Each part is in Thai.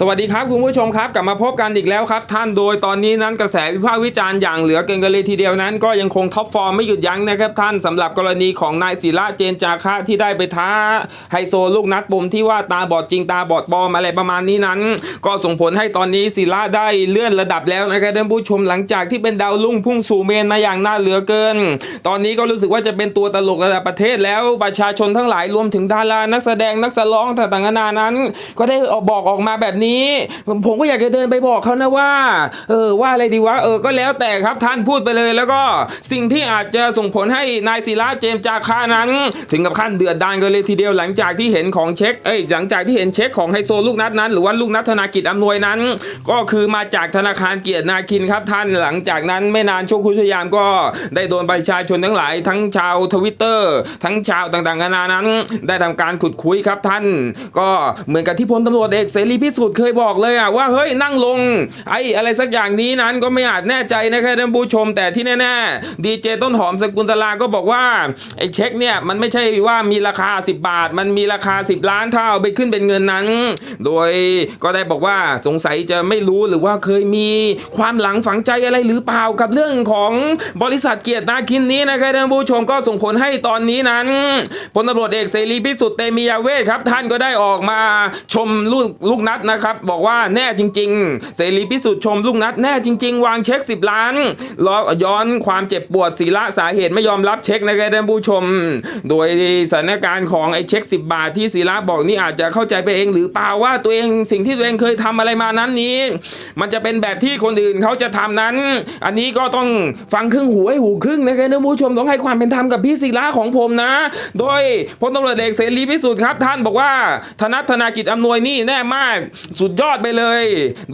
สวัสดีครับคุณผู้ชมครับกลับมาพบกันอีกแล้วครับ ท่านโดยตอนนี้นั้นกระแสวิพากษ์วิจารณ์อย่างเหลือเกินกันเลยทีเดียวนั้น ก็ยังคงท็อปฟอร์มไม่หยุดยั้งนะครับท่านสำหรับกรณีของนายศิระเจนจาคะที่ได้ไปท้าไฮโซลูกนัดปมที่ว่าตาบอดจริงตาบอดปลอมอะไรประมาณนี้นั้น ก็ส่งผลให้ตอนนี้ศิระได้เลื่อนระดับแล้วนะครับท่านผู้ชมหลังจากที่เป็นดาวรุ่งพุ่งสู่เมนมาอย่างน่าเหลือเกิน ตอนนี้ก็รู้สึกว่าจะเป็นตัวตลกระดับประเทศแล้วประชาชนทั้งหลายรวมถึงดารานักแสดงนักแสร้องต่างๆนานานั้น ก็ได้ออกบอกออกมาแบบนี้ผมผมก็อยากจะเดินไปบอกเขานะว่า เออว่าอะไรดีวะเออก็แล้วแต่ครับท่านพูดไปเลย แล้วก็สิ่งที่อาจจะส่งผลให้นายศิระเจมจาคานั้น ถึงกับขั้นเดือดดานกันเลยทีเดียวหลังจากที่เห็นของเช็คเอ้ยหลังจากที่เห็นเช็คของไฮโซลูกนัดนั้น หรือว่าลูกนัดธนากิจอำนวยนั้น ก็คือมาจากธนาคารเกียรตินาคินครับท่านหลังจากนั้นไม่นานโชคคุชยามก็ได้โดนประชาชนทั้งหลาย ทั้งชาวทวิตเตอร์ทั้งชาวต่างๆนานานั้น ได้ทำการขุดคุยครับท่าน ก็เหมือนกับที่พลตำรวจเอกเสรีพิสุทธิ์เคยบอกเลยอะว่าเฮ้ยนั่งลงไอ้อะไรสักอย่างนี้นั้นก็ไม่อาจแน่ใจนะครับท่านผู้ชมแต่ที่แน่ๆดีเจต้นหอมสกุลตลาก็บอกว่าไอ้เช็คเนี่ยมันไม่ใช่ว่ามีราคา 10 บาท มันมีราคา 10 ล้านถ้าเอาไปขึ้นเป็นเงินนั้น โดยก็ได้บอกว่าสงสัยจะไม่รู้หรือว่าเคยมีความหลังฝังใจอะไรหรือเปล่ากับเรื่องของบริษัทเกียรตินาคินนี้นะครับท่านผู้ชมก็ส่งผลให้ตอนนี้นั้นพลตำรวจเอกเสรีพิสุทธิ์เตมียเวทครับท่านก็ได้ออกมาชมลูกลูกนัดนะครับ บอกว่าแน่จริง ๆ เสรีพิสุทธิ์ชมลูกนัดแน่จริง ๆ วางเช็ค 10 ล้านรอย้อนความเจ็บปวดศีระสาเหตุไม่ยอมรับเช็คนะครับท่านผู้ชม โดยสถานการณ์ของไอ้เช็ค 10 บาทที่ศีระบอกนี่อาจจะเข้าใจไปเองหรือเปล่าว่าตัวเองสิ่งที่ตัวเองเคยทำอะไรมานั้นนี้ มันจะเป็นแบบที่คนอื่นเขาจะทำนั้น อันนี้ก็ต้องฟังครึ่งหูให้หูครึ่งนะครับท่านผู้ชมต้องให้ความเป็นธรรมกับพี่ศิระของผมนะ โดยพลตำรวจเอกเสรีพิสุทธิ์ครับ ท่านบอกว่าธนัทธนากิจอำนวยนี่แน่มากสุดยอดไปเลย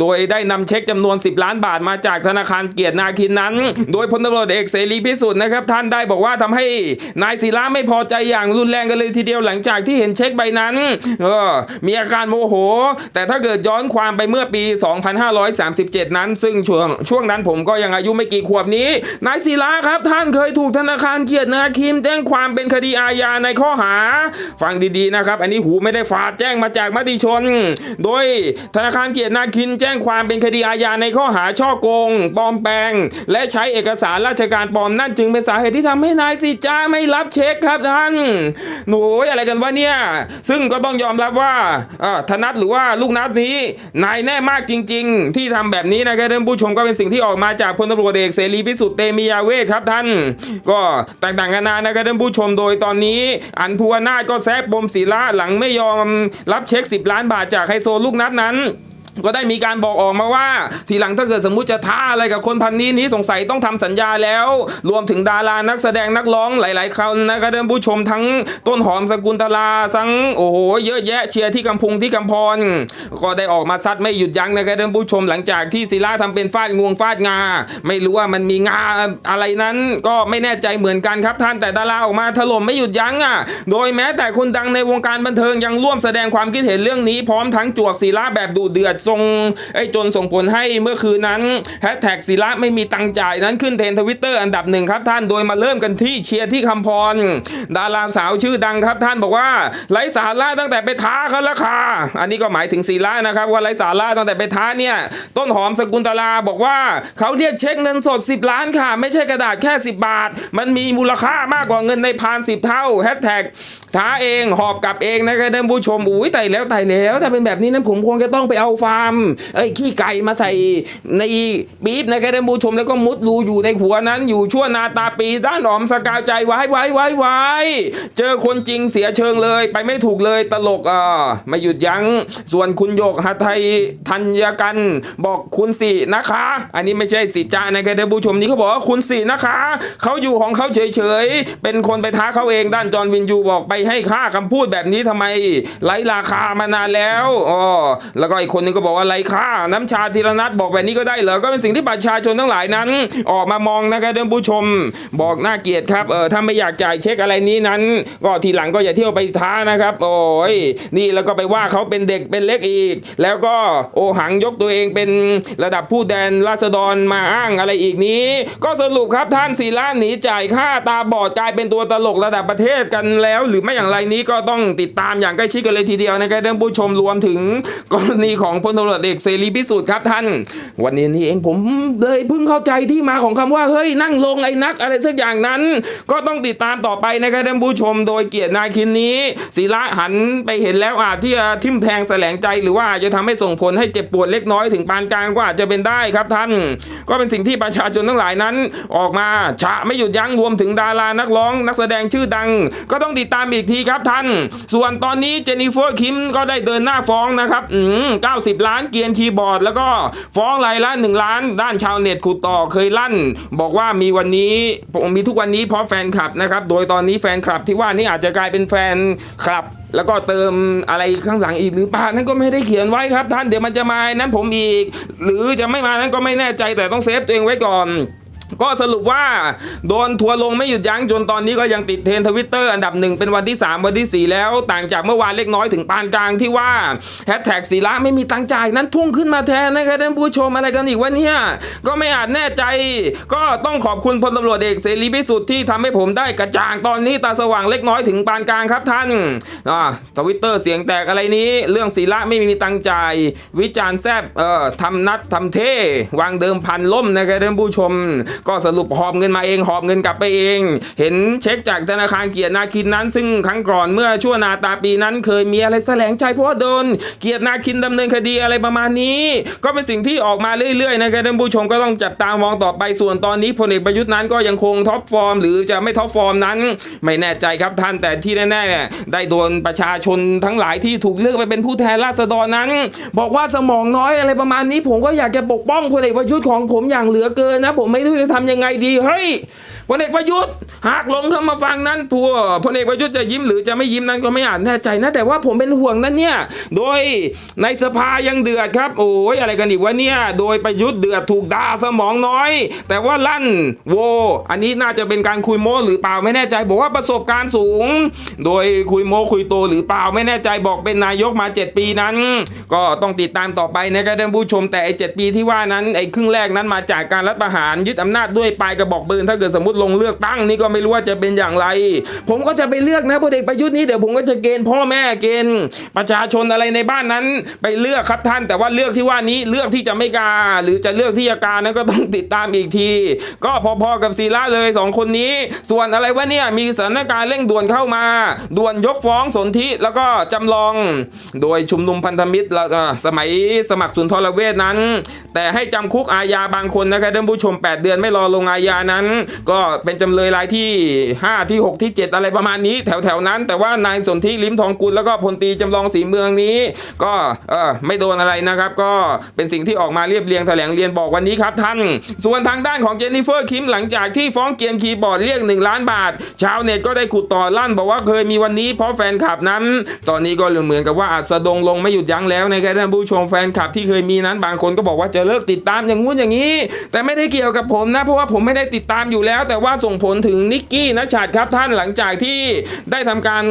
โดยได้นำเช็คจำนวน 10 ล้านบาทมาจากธนาคารเกียรตินาคินนั้น โดยพลตำรวจเอกเสรีพิสุทธิ์นะครับท่านได้บอกว่าทำให้นายศิระไม่พอใจอย่างรุนแรงกันเลยทีเดียวหลังจากที่เห็นเช็คใบนั้นเออมีอาการโมโห แต่ถ้าเกิดย้อนความไปเมื่อปี 2537 นั้น ซึ่งช่วงช่วงนั้นผมก็ยังอายุไม่กี่ขวบนี้ นายศิระครับท่านเคยถูกธนาคารเกียรตินาคินแจ้งความเป็นคดีอาญาในข้อหา ฟังดีๆนะครับ อันนี้หูไม่ได้ฝาดแจ้งมาจากมติชน โดยธนาคารเกียรตินาคินแจ้งความเป็นคดีอาญาในข้อหาช่อโกง ปลอมแปลง และใช้เอกสารราชการปลอมนั่นจึงเป็นสาเหตุที่ทำให้นายสิจ้าไม่รับเช็คครับท่านหนูอะไรกันวะเนี่ย ซึ่งก็ต้องยอมรับว่าเอ่อธนัทหรือว่าลูกนัดนี้ นายแน่มากจริง ๆ ที่ทำแบบนี้นะครับท่านผู้ชมก็เป็นสิ่งที่ออกมาจากพลตำรวจเอกเสรีพิสุทธิ์เตมียาเวทครับท่าน ก็ต่างๆนานานะครับท่านผู้ชมโดยตอนนี้ อันภูวนาถก็แซะปมศิระหลังไม่ยอมรับเช็ค 10 ล้านบาทจากไฮโซลูกนัดนั้น ก็ได้มีการบอกออกมาว่า ทีหลังถ้าเกิดสมมุติจะท้าอะไรกับคนพันนี้นี้สงสัยต้องทำสัญญาแล้ว รวมถึงดารานักแสดงนักร้องหลายๆคนนะครับท่านผู้ชมทั้งต้นหอมสกุลตลาทั้งโอ้โหเยอะแยะเชียร์ที่กำพุงที่กำพร ก็ได้ออกมาซัดไม่หยุดยั้งนะครับท่านผู้ชมหลังจากที่ศิลาทำเป็นฟาดงวงฟาดงา ไม่รู้ว่ามันมีงาอะไรนั้น ก็ไม่แน่ใจเหมือนกันครับท่านแต่ดาราออกมาถล่มไม่หยุดยั้งอะ โดยแม้แต่คนดังในวงการบันเทิงยังร่วมแสดงความคิดเห็นเรื่องนี้พร้อมทั้งจวกศิลาแบบดุเดือดทรงไอ้จนส่งผลให้เมื่อคืนนั้นแฮชแท็กศิระไม่มีตังจ่ายนั้นขึ้นเทรนทวิตเตอร์อันดับหนึ่งครับท่านโดยมาเริ่มกันที่เชียร์ที่คำพร ดาราสาวชื่อดังครับท่านบอกว่าไร้สาระตั้งแต่ไปท้าเขาแล้วค่ะอันนี้ก็หมายถึงศิระนะครับว่าไร้สาระตั้งแต่ไปท้าเนี่ยต้นหอมสกุลตลาบอกว่าเขาเรียกเช็คเงินสด 10 ล้านค่ะ ไม่ใช่กระดาษแค่ 10 บาท มันมีมูลค่ามากกว่าเงินในพาน 10 เท่าแฮชแท็กท้าเองหอบกลับเองนะครับท่านผู้ชมอุ้ยไต่แล้วไต่แล้วถ้าเป็นแบบนี้นั้นผมคงจะต้องไปเอาฟาร์มเอ้ขี้ไก่มาใส่ในปี๊บนะครับท่านผู้ชมแล้วก็มุดรูอยู่ในหัวนั้น อยู่ชั่วนาตาปีด้านหอมสกาวใจไว้ไว้ไว้ไว้เจอคนจริงเสียเชิงเลย ไปไม่ถูกเลยตลกอ่าไม่หยุดยัง้ง ส่วนคุณโยกหัทไทยธัญกัน บอกคุณสินะคะ อันนี้ไม่ใช่สิจ้านะครับท่านผู้ชมนี่เขาบอกว่าคุณสินะคะ เขาอยู่ของเขาเฉยๆ เป็นคนไปท้าเขาเองด้านจอห์นวินยูบอกไปให้ค่าคำพูดแบบนี้ทำไมไร้ราคามานานแล้วอ๋อแล้วก็อีกคนนึงก็บอกว่าไรค่าน้ำชาธีรนัทบอกแบบนี้ก็ได้เหรอก็เป็นสิ่งที่ประชาชนทั้งหลายนั้น ออกมามองนะครับท่านผู้ชม บอกน่าเกลียดครับเออถ้าไม่อยากจ่ายเช็คอะไรนี้นั้น ก็ทีหลังก็อย่าเที่ยวไปท้านะครับ โอ้ยนี่แล้วก็ไปว่าเขาเป็นเด็กเป็นเล็กอีก แล้วก็โอหังยกตัวเองเป็นระดับผู้แทนราษฎรมาอ้างอะไรอีกนี้ ก็สรุปครับท่านศิลาหนีจ่ายค่าตาบอดกลายเป็นตัวตลกระดับประเทศกันแล้ว หรือไม่อย่างไรนี้ก็ต้องติดตามอย่างใกล้ชิดกันเลยทีเดียวนะครับท่านผู้ชมรวมถึงกรณีของพลลตำรวจเอกเสรีพิสุทธิ์ครับท่าน วันนี้นี่เองผมเลยเพิ่งเข้าใจที่มาของคำว่าเฮ้ยนั่งลงไอ้นักอะไรสักอย่างนั้น ก็ต้องติดตามต่อไปนะครับท่านผู้ชม โดยเกียรตินาคินนี้ศิระหันไปเห็นแล้วอาจที่จะทิ่มแทงแสลงใจ หรือว่าอาจจะทำให้ส่งผลให้เจ็บปวดเล็กน้อยถึงปานกลางก็อาจจะเป็นได้ครับท่าน ก็เป็นสิ่งที่ประชาชนทั้งหลายนั้น ออกมาฉะไม่หยุดยั้งรวมถึงดารานักร้อง นักแสดงชื่อดัง ก็ต้องติดตามอีกทีครับท่าน ส่วนตอนนี้เจนนิเฟอร์คิมก็ได้เดินหน้าฟ้องนะครับอืม90ล้านเกียนคีย์บอร์ด แล้วก็ฟ้องรายละ1ล้าน ด้านชาวเน็ตขุดต่อเคยลั่น บอกว่ามีวันนี้มีทุกวันนี้เพราะแฟนคลับนะครับโดยตอนนี้แฟนคลับที่ว่านี่อาจจะกลายเป็นแฟนคลับแล้วก็เติมอะไรข้างหลังอีกหรือเปล่านั่นก็ไม่ได้เขียนไว้ครับ ท่านเดี๋ยวมันจะมานั้นผมอีก หรือจะไม่มานั้นก็ไม่แน่ใจแต่ต้องเซฟตัวเองไว้ก่อน ก็สรุปว่าโดนทัวร์ลงไม่หยุดยั้งจนตอนนี้ก็ยังติดเทรนทวิตเตอร์อันดับหนึ่งเป็นวันที่ 3 วันที่ 4 แล้ว ต่างจากเมื่อวานเล็กน้อยถึงปานกลางที่ว่าแฮชแท็กศิระไม่มีตังจ่ายนั้นพุ่งขึ้นมาแทนนะครับท่านผู้ชมอะไรกันอีกวะเนี่ย ก็ไม่อาจแน่ใจ ก็ต้องขอบคุณพลตำรวจเอกเสรีพิสุทธิ์ที่ทำให้ผมได้กระจ่างตอนนี้ตาสว่างเล็กน้อยถึงปานกลางครับท่านทวิตเตอร์เสียงแตกอะไรนี้ เรื่องศิระไม่มีตังจ่าย วิจารณ์แซบเอ่อทำนัดทำเท่วางเดิมพันล่มนะครับท่านผู้ชมก็สรุปหอบเงินมาเองหอบเงินกลับไปเอง เห็นเช็คจากธนาคารเกียรตินาคินนั้น ซึ่งครั้งก่อนเมื่อชั่วนาตาปีนั้น เคยมีอะไรแสลงใจเพราะโดน เกียรตินาคินดำเนินคดีอะไรประมาณนี้ ก็เป็นสิ่งที่ออกมาเรื่อยๆนะครับท่านผู้ชมก็ต้องจับตามองต่อไปส่วนตอนนี้พลเอกประยุทธ์นั้นก็ยังคงท็อปฟอร์มหรือจะไม่ท็อปฟอร์มนั้น ไม่แน่ใจครับท่านแต่ที่แน่ๆได้โดนประชาชนทั้งหลายที่ถูกเลือกไปเป็นผู้แทนราษฎรนั้น บอกว่าสมองน้อยอะไรประมาณนี้ ผมก็อยากจะปกป้องพลเอกประยุทธ์ของผมอย่างเหลือเกินนะ ผมไม่รู้จะทำยังไงดีเฮ้ยพลเอกประยุทธ์หากลงเข้ามาฟังนั้นพัวพลเอกประยุทธ์จะยิ้มหรือจะไม่ยิ้มนั้นก็ไม่อาจแน่ใจนะแต่ว่าผมเป็นห่วงนั่นเนี่ยโดยในสภายังเดือดครับ โอ้ยอะไรกันอีกวะเนี่ยโดยประยุทธ์เดือดถูกด่าสมองน้อย แต่ว่าลั่นโว อันนี้น่าจะเป็นการคุยโม้หรือเปล่าไม่แน่ใจ บอกว่าประสบการณ์สูง โดยคุยโม้คุยโตหรือเปล่าไม่แน่ใจบอกเป็นนายกมา 7 ปีนั้น ก็ต้องติดตามต่อไปนะครับท่านผู้ชมแต่ไอ้เปีที่ว่านั้นไอ้ครึ่งแรกนั้นมาจากการรัฐประหารยึดอำนาจด้วยปลายกระบอกปืนถ้าเกิดสมมติลงเลือกตั้งนี่ก็ไม่รู้ว่าจะเป็นอย่างไร ผมก็จะไปเลือกนะพลเอกประยุทธ์นี้เดี๋ยวผมก็จะเกณฑ์พ่อแม่เกณฑ์ประชาชนอะไรในบ้านนั้น ไปเลือกครับท่าน แต่ว่าเลือกที่ว่านี้เลือกที่จะไม่กา หรือจะเลือกที่จะกานั้นก็ต้องติดตามอีกที ก็พอๆกับศิระเลยสองคนนี้ ส่วนอะไรวะเนี่ยมีสถานการณ์เร่งด่วนเข้ามา ด่วนยกฟ้องสนธิแล้วก็จำลอง โดยชุมนุมพันธมิตรสมัยสมัครสุนทรเวชนั้น แต่ให้จำคุกอาญาบางคนนะครับท่านผู้ชม 8 เดือนไม่รอลงอาญานั้น ก็เป็นจำเลยรายที่ 5 ที่ 6 ที่ 7 อะไรประมาณนี้แถวๆนั้น แต่ว่านายสนธิลิ้มทองกุลแล้วก็พลตีจำลองสีเมืองนี้ ก็เออไม่โดนอะไรนะครับ ก็เป็นสิ่งที่ออกมาเรียบเรียงแถลงเรียนบอกวันนี้ครับท่าน ส่วนทางด้านของเจนนิเฟอร์คิมหลังจากที่ฟ้องเกียนคีย์บอร์ดเรียก 1 ล้านบาท ชาวเน็ตก็ได้ขุดต่อลั่นบอกว่าเคยมีวันนี้เพราะแฟนคลับนั้น ตอนนี้ก็เหมือนกับว่าอาจสะดงลงไม่หยุดยั้งแล้วนะครับท่านผู้ชมแฟนคลับที่เคยมีนั้นบางคนก็บอกว่าจะเลิกติดตามอย่างงู้นอย่างนี้ แต่ไม่ได้เกี่ยวกับผมนะเพราะว่าผมไม่ได้ติดตามอยู่แล้ว แต่ว่าส่งผลถึงนิกกี้นัชชัดครับท่านหลังจากที่ได้ทำการ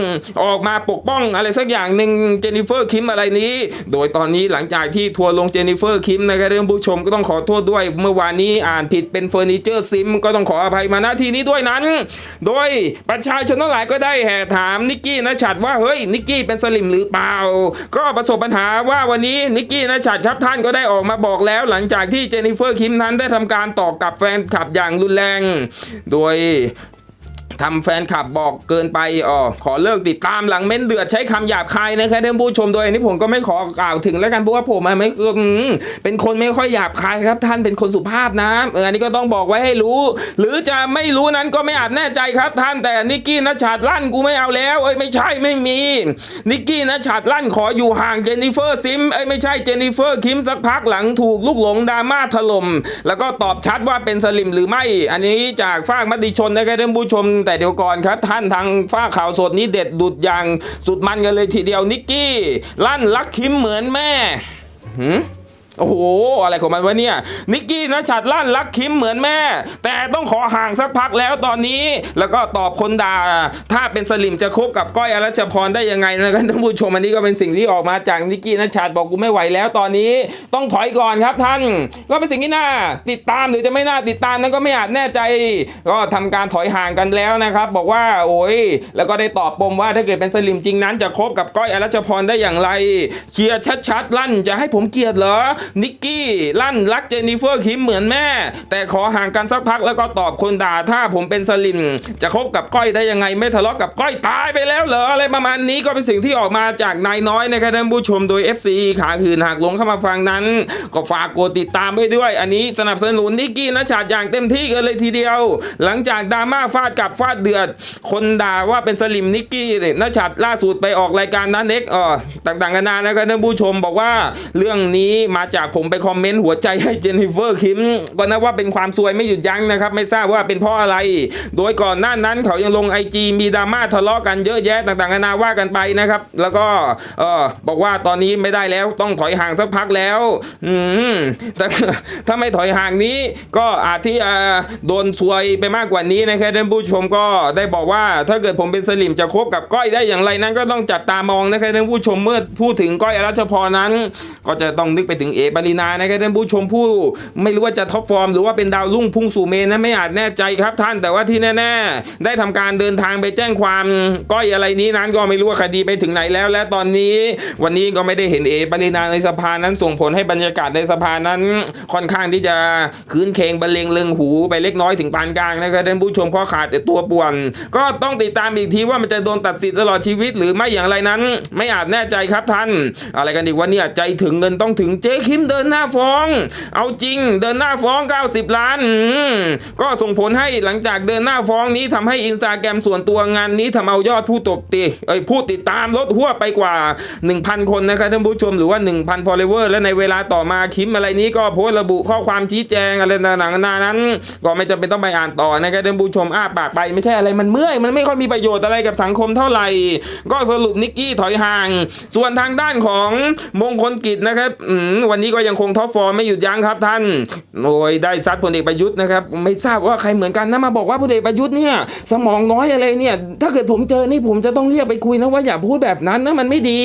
ออกมาปกป้องอะไรสักอย่างหนึ่งเจนนิเฟอร์คิมอะไรนี้ โดยตอนนี้หลังจากที่ทัวร์ลงเจนนิเฟอร์คิมนะครับท่านผู้ชมก็ต้องขอโทษด้วย เมื่อวานนี้อ่านผิดเป็นเฟอร์นิเจอร์ซิมก็ต้องขออภัยมาณที่นี้ด้วยนั้น โดยประชาชนทั้งหลายก็ได้แห่ถามนิกกี้นัชชัดว่าเฮ้ยนิกกี้เป็นสลิมหรือเปล่า ก็ประสบปัญหาว่าวันนี้นิกกี้นัชชัดครับท่านก็ได้ออกมาบอกแล้ว หลังจากที่เจนนิเฟอร์คิมนั้นได้ทำการตอบกับแฟนคลับอย่างรุนแรง โดย ทำแฟนคลับบอกเกินไปอ๋อขอเลิกติดตามหลังเม้นเดือดใช้คำหยาบคายนะครับท่านผู้ชมโดยอันนี้ผมก็ไม่ขอกล่าวถึงแล้วกันเพราะว่าผมไม่เป็นคนไม่ค่อยหยาบคายครับ ท่านเป็นคนสุภาพนะเอออันนี้ก็ต้องบอกไว้ให้รู้ หรือจะไม่รู้นั้นก็ไม่อาจแน่ใจครับ ท่านแต่นิกกี้นัชชาดลั่นกูไม่เอาแล้วเอ้ยไม่ใช่ไม่มีนิกกี้นัชชาดลั่นขออยู่ห่างเจนนิเฟอร์ซิมเอ้ยไม่ใช่เจนนิเฟอร์คิมสักพักหลังถูกลูกหลงดราม่าถล่มแล้วก็ตอบชัดว่าเป็นสลิมหรือไม่ อันนี้จากฝากมติชนนะครับท่านผู้ชมแต่เดี๋ยวก่อนครับ ท่านทางฝ้าข่าวสดนี้เด็ดดุดอย่างสุดมันกันเลยทีเดียวนิกกี้ลั่นรักคิมเหมือนแม่หืม โอ้โห อะไรของมันวะเนี่ย นิกกี้นะฉัดลั่นรักคิมเหมือนแม่ แต่ต้องขอห่างสักพักแล้วตอนนี้ แล้วก็ตอบคนด่า ถ้าเป็นสลิมจะคบกับก้อยอรัชพรได้ยังไงนะครับท่านผู้ชมอันนี้ก็เป็นสิ่งที่ออกมาจากนิกกี้นะฉัดบอกกูไม่ไหวแล้วตอนนี้ ต้องถอยก่อนครับท่าน ก็เป็นสิ่งที่น่าติดตามหรือจะไม่น่าติดตามนั้นก็ไม่อาจแน่ใจ ก็ทำการถอยห่างกันแล้วนะครับ บอกว่าโอ้ยแล้วก็ได้ตอบปมว่าถ้าเกิดเป็นสลิมจริงนั้น จะคบกับก้อยอรัชพรได้อย่างไรเคลียร์ชัดๆลั่นจะให้ผมเกลียดเหรอนิกกี้ลั่นรักเจนนิเฟอร์คิมเหมือนแม่ แต่ขอห่างกันสักพักแล้วก็ตอบคนด่าถ้าผมเป็นสลิม จะคบกับก้อยได้ยังไงไม่ทะเลาะกับก้อยตายไปแล้วเหรออะไรประมาณนี้ก็เป็นสิ่งที่ออกมาจากนายน้อยนะครับท่านผู้ชมโดย FC ขาหืนหากหลงเข้ามาฟังนั้น ก็ฝากกดติดตามไปด้วย อันนี้สนับสนุนนิกกี้นะชาดอย่างเต็มที่กันเลยทีเดียว หลังจากดราม่าฟาดกับฟาดเดือด คนด่าว่าเป็นสลิมนิกกี้เนี่ยนะชัดล่าสุดไปออกรายการนั้นเน็กเออต่างๆกันานานะครับท่านผู้ชมบอกว่าเรื่องนี้มาจากผมไปคอมเมนต์หัวใจให้เจนนิเฟอร์คิมก็นับว่าเป็นความซวยไม่หยุดยั้งนะครับไม่ทราบว่าเป็นเพราะอะไร โดยก่อนหน้านั้นเขายังลงไอจีมีดราม่าทะเลาะกันเยอะแยะต่างๆกันานาว่ากันไปนะครับ แล้วก็เออบอกว่าตอนนี้ไม่ได้แล้วต้องถอยห่างสักพักแล้วอืมแต่ถ้าไม่ถอยห่างนี้ก็อาจที่จะโดนซวยไปมากกว่านี้นะครับท่านผู้ชมก็ได้บอกว่าถ้าเกิดผมเป็นสลิมจะคบกับก้อยได้อย่างไรนั้นก็ต้องจับตามองนะครับท่านผู้ชมเมื่อพูดถึงก้อยอรัชพรนั้น ก็จะต้องนึกไปถึงเออปรินานะครับท่านผู้ชมผู้ไม่รู้ว่าจะท็อปฟอร์มหรือว่าเป็นดาวรุ่งพุ่งสู่เมนนั้นไม่อาจแน่ใจครับท่านแต่ว่าที่แน่ ๆ ได้ทำการเดินทางไปแจ้งความก้อยอะไรนี้นั้นก็ไม่รู้ว่าคดีไปถึงไหนแล้ว และตอนนี้วันนี้ก็ไม่ได้เห็นเอปรินาในสภานั้นส่งผลให้บรรยากาศในสภานั้นค่อนข้างที่จะคืนเคงบรรเลงเลึงหูไปเล็กน้อยถึงปานกลางนะครับท่านผู้ชมข้อขาดแต่ตัวป่วน ก็ต้องติดตามอีกทีว่ามันจะโดนตัดสิทธิ์ตลอดชีวิต หรือไม่อย่างไรนั้น ไม่อาจแน่ใจครับท่าน อะไรกันอีกวันนี้ใจถึงเงินต้องถึงเจ๊คิมเดินหน้าฟ้อง เอาจริงเดินหน้าฟ้อง 90 ล้าน ก็ส่งผลให้หลังจากเดินหน้าฟ้องนี้ทำให้อินสตาแกรมส่วนตัวงานนี้ทำเอายอดผู้ตบตีเอ้ยผู้ติดตามลดหัวไปกว่า 1,000 คนนะครับท่านผู้ชมหรือว่า 1,000 follower และในเวลาต่อมาคิมอะไรนี้ก็โพสต์ระบุข้อความชี้แจงอะไรต่างๆนานานั้น ก็ไม่จำเป็นต้องไปอ่านต่อนะครับท่านผู้ชมอ้าปากไปไม่ใช่อะไรมันเมื่อย มันไม่ค่อยมีประโยชน์อะไรกับสังคมเท่าไหร่ ก็สรุปนิกกี้ถอยห่าง ส่วนทางด้านของมงคลกิจนะครับวันนี้ก็ยังคงท็อปฟอร์มไม่หยุดยั้งครับท่านโอ้ยได้ซัดพลเอกประยุทธ์นะครับไม่ทราบว่าใครเหมือนกันนะมาบอกว่าพลเอกประยุทธ์เนี่ยสมองน้อยอะไรเนี่ยถ้าเกิดผมเจอนี่ผมจะต้องเรียกไปคุยนะว่าอย่าพูดแบบนั้นนะมันไม่ดี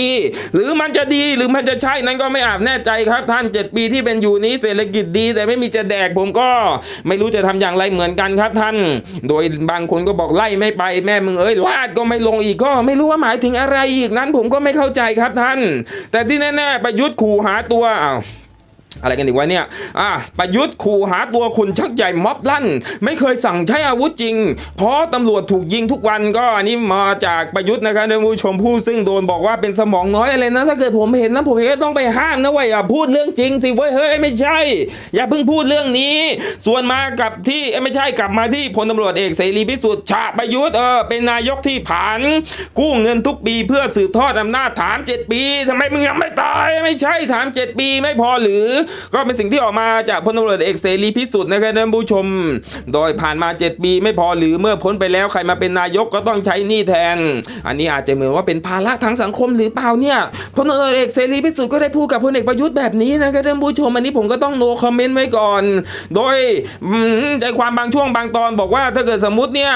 หรือมันจะดีหรือมันจะใช่นั้นก็ไม่อาจแน่ใจครับ ท่าน 7 ปีที่เป็นอยู่นี้เศรษฐกิจดี แต่ไม่มีจะแดกผมก็ไม่รู้จะทำอย่างไรเหมือนกันครับท่าน โดยบางคนก็บอกไล่ไม่ไปแม่มึงเอ้ยลาดก็ไม่ลงอีกก็ไม่รู้ว่าหมายถึงอะไรอีกนั้นผมก็ไม่เข้าใจครับท่าน แต่ที่แน่ๆประยุทธ์ขู่หาตัวอ้าว อะไรกันอีกวะเนี่ย อะ ประยุทธ์ขู่หาตัวคนชักใหญ่ม็อบลั่น ไม่เคยสั่งใช้อาวุธจริง เพราะตำรวจถูกยิงทุกวันก็อันนี้มาจากประยุทธ์นะครับท่านผู้ชมผู้ซึ่งโดนบอกว่าเป็นสมองน้อยอะไรนะ ถ้าเกิดผมเห็นนะผมก็ต้องไปห้ามนะเว้ยอย่าพูดเรื่องจริงสิเว้ยเฮ้ยไม่ใช่ อย่าเพิ่งพูดเรื่องนี้ ส่วนมากับที่ไม่ใช่กลับมาที่พลตำรวจเอกเสรีพิสุทธิ์ฉะประยุทธ์เออเป็นนายกที่ผ่าน กู้เงินทุกปีเพื่อสืบทอดอำนาจถามเจ็ดปีทำไมมึงยังไม่ตายไม่ใช่ถามเจ็ดปีไม่พอหรือก็เป็นสิ่งที่ออกมาจากพลตำรวจเอกเสรีพิสุทธิ์นะครับท่านผู้ชม โดยผ่านมา 7 ปีไม่พอหรือเมื่อพ้นไปแล้วใครมาเป็นนายกก็ต้องใช้หนี้แทน อันนี้อาจจะเหมือนว่าเป็นภาระทางสังคมหรือเปล่าเนี่ยพลตำรวจเอกเสรีพิสุทธิ์ก็ได้พูดกับพลเอกประยุทธ์แบบนี้นะครับท่านผู้ชมอันนี้ผมก็ต้องโนคอมเมนต์ไว้ก่อน โดยใจความบางช่วงบางตอนบอกว่าถ้าเกิดสมมติเนี่ย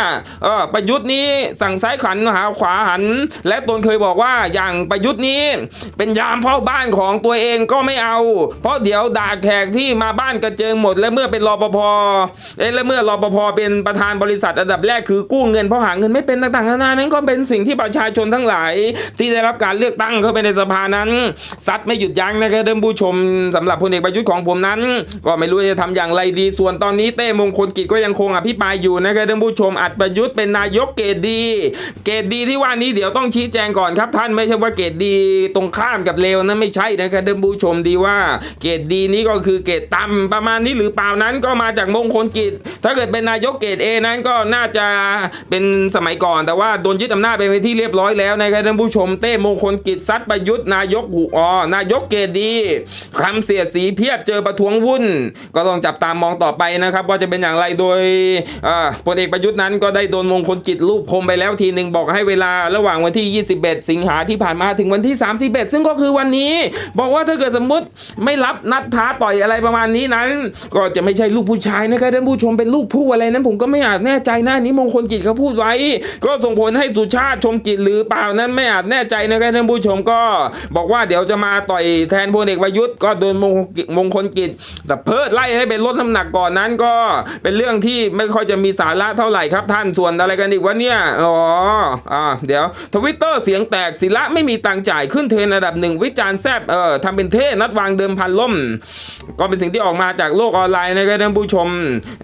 ประยุทธ์นี้สั่งซ้ายขันหาขวาหัน และตนเคยบอกว่าอย่างประยุทธ์นี้ เป็นยามเฝ้าบ้านของตัวเองก็ไม่เอา เพราะเดี๋ยวด่าแขกที่มาบ้านกระเจิงหมด และเมื่อเป็นรอปภเอ้ยและเมื่อรอปภเป็นประธานบริษัทอันดับแรกคือกู้เงินเพราะหาเงินไม่เป็นต่างๆนานานั้นก็เป็นสิ่งที่ประชาชนทั้งหลาย ที่ได้รับการเลือกตั้งเข้าไปในสภานั้นซัดไม่หยุดยั้งนะครับท่านผู้ชมสำหรับพลเอกประยุทธ์ของผมนั้น ก็ไม่รู้จะทำอย่างไรดีส่วนตอนนี้เต้มงคลกิจก็ยังคงอภิปรายอยู่นะครับท่านผู้ชมอัดประยุทธ์เป็นนายกเกดดี เกดดีที่ว่านี้เดี๋ยวต้องชี้แจงก่อนครับ ท่านไม่ใช่ว่าเกดดีตรงข้ามกับเลวนั้นไม่ใช่นะครับท่านผู้ชมดีว่าเกดดีนี้ก็คือเกรดต่ำประมาณนี้หรือเปล่านั้นก็มาจากมงคลกิจ ถ้าเกิดเป็นนายกเกรดเอนั้นก็น่าจะเป็นสมัยก่อน แต่ว่าโดนยึดอำนาจไปเป็นที่เรียบร้อยแล้วนะครับท่านผู้ชมเต้มงคลกิจซัดประยุทธ์นายกหูออนายกเกรดดีคำเสียดสีเพียบเจอประท้วงวุ่น ก็ต้องจับตามมองต่อไปนะครับ ว่าจะเป็นอย่างไรโดยพลเอกประยุทธ์นั้นก็ได้โดนมงคลกิจรูปพรมไปแล้วทีหนึ่งบอกให้เวลาระหว่างวันที่ 21 สิงหาที่ผ่านมาถึงวันที่ 31 ซึ่งก็คือวันนี้ บอกว่าถ้าเกิดสมมติไม่รับนัดท้าต่อยอะไรประมาณนี้นั้น ก็จะไม่ใช่ลูกผู้ชายนะครับท่านผู้ชมเป็นลูกผู้อะไรนั้น ผมก็ไม่อาจแน่ใจหน้านี้มงคลกิจเขาพูดไว้ ก็ส่งผลให้สุชาติชมกิจหรือเปล่านั้นไม่อาจแน่ใจนะครับท่านผู้ชมก็บอกว่าเดี๋ยวจะมาต่อยแทนพลเอกประยุทธ์ก็โดนมงคลกิจแต่เพิดไล่ให้ไปลดน้ำหนักก่อนนั้นก็เป็นเรื่องที่ไม่ค่อยจะมีสาระเท่าไหร่ครับท่านส่วนอะไรกันอีกวะเนี่ยอ๋ออ่าเดี๋ยวทวิตเตอร์เสียงแตกศิระไม่มีตังจ่ายขึ้นเทรนระดับหนึ่งวิจารณ์แซบเออทำเป็นเท่นัดวางเดิมพันล่มก็เป็นสิ่งที่ออกมาจากโลกออนไลน์นะครับท่านผู้ชม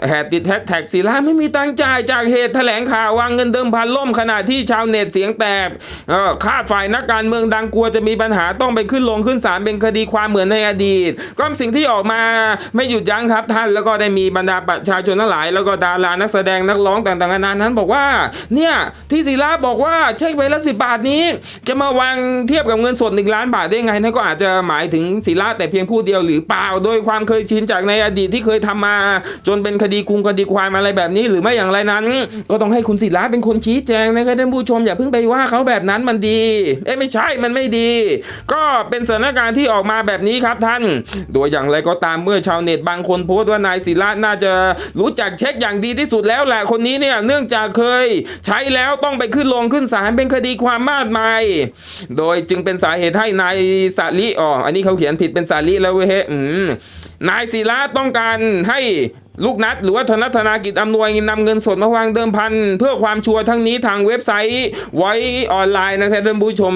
แฮดติดแฮชแท็กศิระไม่มีตังค์จ่ายจากเหตุแถลงข่าววางเงินเดิมพันล่มขณะที่ชาวเน็ตเสียงแตกคาดฝ่ายนักการเมืองดังกลัวจะมีปัญหาต้องไปขึ้นลงขึ้นศาลเป็นคดีความเหมือนในอดีต ก็สิ่งที่ออกมาไม่หยุดยั้งครับท่านแล้วก็ได้มีบรรดาประชาชนทั้งหลาย แล้วก็ดารานักแสดงนักร้องต่างๆนานานั้นบอกว่า เนี่ยที่ศิระบอกว่าเช็คใบละสิบาทนี้ จะมาวางเทียบกับเงินสด1ล้านบาทได้ยังไงนั่นก็อาจจะหมายถึงศิระแต่เพียงผู้เดียวหรือเปล่า โดยความเคยชินจากในอดีตที่เคยทำมา จนเป็นคดีคุงคดีความอะไรแบบนี้ หรือไม่อย่างไรนั้น ก็ต้องให้คุณศิระเป็นคนชี้แจงนะครับท่านผู้ชมอย่าเพิ่งไปว่าเขาแบบนั้นมันดีเอ้ไม่ใช่มันไม่ดี ก็เป็นสถานการณ์ที่ออกมาแบบนี้ครับท่าน โดยอย่างไรก็ตามเมื่อชาวเน็ตบางคนโพสต์ว่านายศิระน่าจะรู้จักเช็คอย่างดีที่สุดแล้วแหละคนนี้เนี่ยเนื่องจากเคย ใช้แล้วต้องไปขึ้นลงขึ้นศาลเป็นคดีความมากมาย โดยจึงเป็นสาเหตุให้นายสาลีอ๋ออันนี้เขาเขียนผิดเป็นสาลีแล้วเว้ยเฮ้ยอืมนายศิระต้องการให้ลูกนัดหรือว่าธนธนากิจอำนวยนำเงินสดมาวางเดิมพัน เพื่อความชัวร์ทั้งนี้ทางเว็บไซต์ไว้ออนไลน์นะครับท่านผู้ชม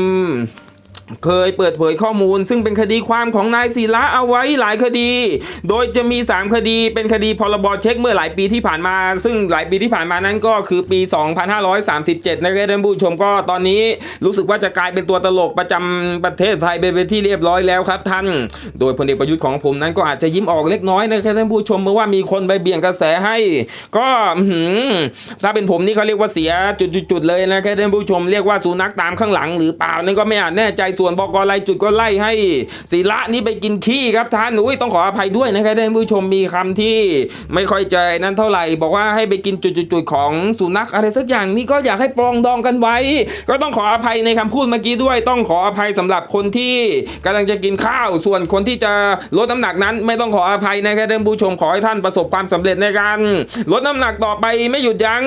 เคยเปิดเผยข้อมูล ซึ่งเป็นคดีความของนายศิระเอาไว้หลายคดี โดยจะมี 3 คดีเป็นคดีพรบเช็คเมื่อหลายปีที่ผ่านมา ซึ่งหลายปีที่ผ่านมานั้นก็คือปี 2537 นะครับท่านผู้ชมก็ตอนนี้รู้สึกว่าจะกลายเป็นตัวตลกประจำประเทศไทยไปเป็นที่เรียบร้อยแล้วครับท่าน โดยพลเอกประยุทธ์ของผมนั้นก็อาจจะยิ้มออกเล็กน้อยนะครับท่านผู้ชมเมื่อว่ามีคนไปเบี่ยงกระแสให้ ก็ถ้าเป็นผมนี่เขาเรียกว่าเสียจุดๆๆเลยนะครับท่านผู้ชมเรียกว่าสุนัขตามข้างหลังหรือเปล่านั่นก็ไม่อาจแน่ใจส่วนบกไล่จุดก็ไล่ให้ศิระนี่ไปกินขี้ครับท่านอุ้ยต้องขออภัยด้วยนะครับท่านผู้ชมมีคำที่ไม่ค่อยใจนั้นเท่าไหร่ บอกว่าให้ไปกินจุดๆของสุนัขอะไรสักอย่างนี่ก็อยากให้ปรองดองกันไว้ ก็ต้องขออภัยในคำพูดเมื่อกี้ด้วย ต้องขออภัยสำหรับคนที่กำลังจะกินข้าว ส่วนคนที่จะลดน้ำหนักนั้น ไม่ต้องขออภัยนะครับท่านผู้ชมขอให้ท่านประสบความสำเร็จในการลดน้ำหนักต่อไปไม่หยุดยัง้ง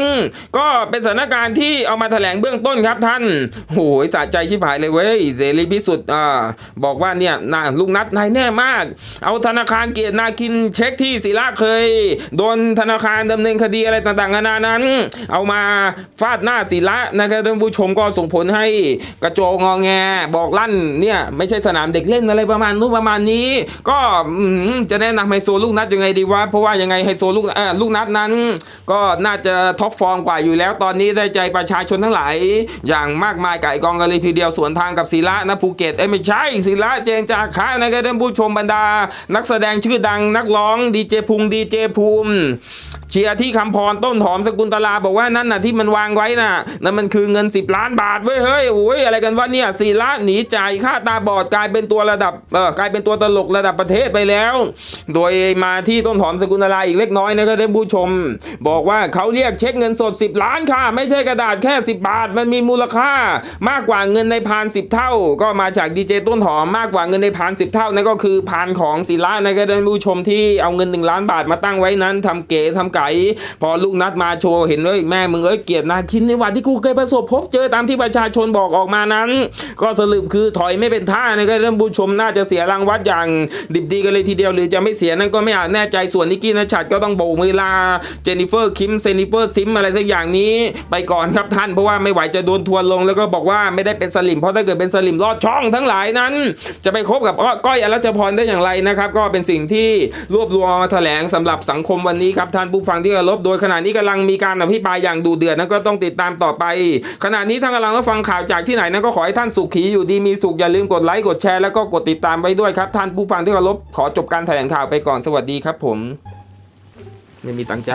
ก็เป็นสถานการณ์ที่เอามาแถลงเบื้องต้นครับท่านโอ้ยสะใจชิบหายเลยเว้ยเสรีพิสุทธิ์อ่าบอกว่าเนี่ยนะลุงนัดนายแน่มาก เอาธนาคารเกียรตินาคินเช็คที่ศิระเคย โดนธนาคารดำเนินคดีอะไรต่างๆนานานั้น เอามาฟาดหน้าศิระนะครับท่านผู้ชมก็ส่งผลให้กระโจงงอแงบอกลั่นเนี่ยไม่ใช่สนามเด็กเล่นอะไรประมาณนู้นประมาณนี้ ก็จะแนะนำไฮโซลูกนัดยังไงดีวะเพราะว่ายังไงไฮโซลูกลูกนัดนั้น ก็น่าจะท็อปฟอร์มกว่าอยู่แล้วตอนนี้ได้ใจประชาชนทั้งหลายอย่างมากมายไก่กองกันเลยทีเดียวสวนทางกับศิระนะภูเก็ตเอ้ยไม่ใช่ศิระเจนจาคะนะครับท่านผู้ชมบรรดา นักแสดงชื่อดังนักร้องดีเจพุงดีเจภูมิ เชียร์ที่คำพรต้นหอมสกุลตลาบอกว่านั่นน่ะที่มันวางไว้น่ะนั่นมันคือเงิน 10 ล้านบาทเว้ยเฮ้ยโอ้ยอะไรกันวะเนี่ยศิระหนีจ่ายค่าตาบอดกลายเป็นตัวระดับเออกลายเป็นตัวตลกระดับประเทศไปแล้ว โดยมาที่ต้นหอมสกุลตลาอีกเล็กน้อยนะครับท่านผู้ชม บอกว่าเขาเรียกเช็คเงินสด 10 ล้านค่ะ ไม่ใช่กระดาษแค่ 10 บาท มันมีมูลค่ามากกว่าเงินในพาน 10 เท่า ก็มาจากดีเจต้นหอมมากกว่าเงินในพาน 10 เท่านั่นก็คือพานของศิระนะครับท่านผู้ชมที่เอาเงิน 1 ล้านบาทมาตั้งไว้นั้นทำเก๋ทำไก่พอลูกนัดมาโชว์เห็นเลยแม่มึงเอ้ยเกียรตินาคินในวันที่กูเคยประสบพบเจอตามที่ประชาชนบอกออกมานั้น ก็สรุปคือถอยไม่เป็นท่านะครับท่านผู้ชมน่าจะเสียรางวัลอย่างดิบดีกันเลยทีเดียวหรือจะไม่เสียนั่นก็ไม่อาจแน่ใจส่วนนิกกี้นัชัดก็ต้องโบกมือลาเจนนิเฟอร์คิมเซนิเฟอร์ซิมอะไรสักอย่างนี้ไปก่อนครับท่านเพราะว่าไม่ไหวจะโดนทัวลงแล้วก็บอกว่าไม่ได้เป็นสลิมเพราะถ้าเกิดเป็นสลิมลอดช่องทั้งหลายนั้น จะไปคบกับก้อยอรัชพรได้อย่างไรนะครับ ก็เป็นสิ่งที่รวบรวมมาแถลงสำหรับสังคมวันนี้ครับท่านผู้ฟังที่เคารพโดยขณะนี้กำลังมีการอภิปรายอย่างดูเดือดนั้นก็ต้องติดตามต่อไป ขณะนี้ท่านกำลังรับฟังข่าวจากที่ไหนนั้นก็ขอให้ท่านสุขีอยู่ดีมีสุขอย่าลืมกดไลค์กดแชร์แล้วก็กดติดตามไปด้วยครับ ท่านผู้ฟังที่เคารพขอจบการแถลงข่าวไปก่อนสวัสดีครับ ผม ไม่มีตังใจ